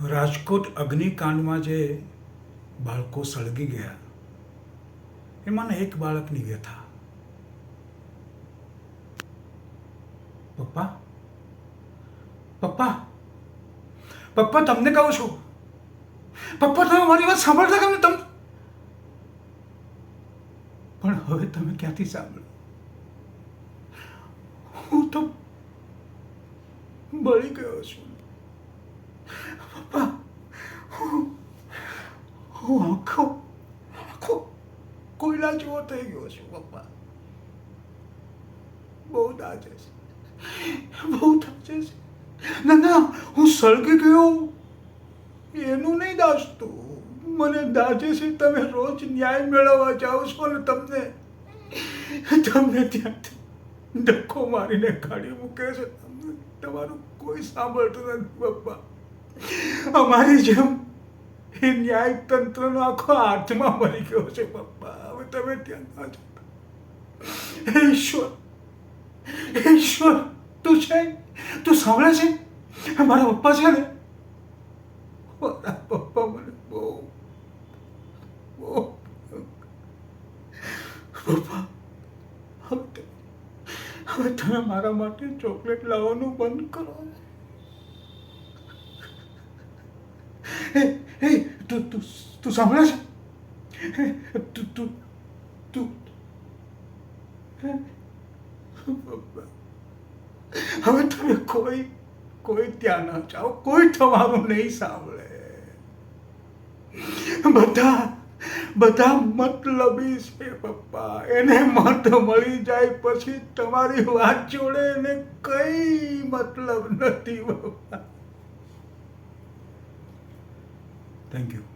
રાજકોટ અગ્નિકાંડમાં જે બાળકો સળગી ગયા, એમાંના એક બાળકની વ્યથા. પપ્પા? પપ્પા? પપ્પા, તમને કહું છું. પપ્પા, તમે મારી વાત સાંભળતા કેમ તમે પણ હવે તમે ક્યાંથી સાંભળો? હું તો બળી ગયો છું પપ્પા હું હું આખો આખો કોયલા જેવો થઈ ગયો છું પપ્પા બહુ દાજે છે બહુ દાજે છે ના ના હું સળગી ગયો એનું નહીં દાજતું મને દાજે છે તમે રોજ ન્યાય મેળવવા જાઓ છો ને તમને તમને ત્યાંથી ધક્કો મારીને કાઢી મૂકે છે તમને તમારું કોઈ સાંભળતું નથી પપ્પા અમારી જેમ એ ન્યાય તંત્રનો આખો હાથમાં મરી ગયો છે, પપ્પા. હવે તમે ત્યાં ના જતા ઈશ્વર ઈશ્વર, તું છે? તું સાંભળે છે? મારા પપ્પા છે ને? મારા પપ્પા મને બહુ બહુ પપ્પા હવે તમે મારા માટે ચોકલેટ લાવવાનું બંધ કરો. હે તું તું તું સાંભળે છે તું તું તું હવે તમે કોઈ કોઈ ત્યાં ન જાઓ. કોઈ તમારું નહીં સાંભળે. બધા બધા મતલબી છે, પપ્પા. એને મત મળી જાય પછી તમારી વાત જોડે એને કઈ મતલબ નથી, પપ્પા. Thank you.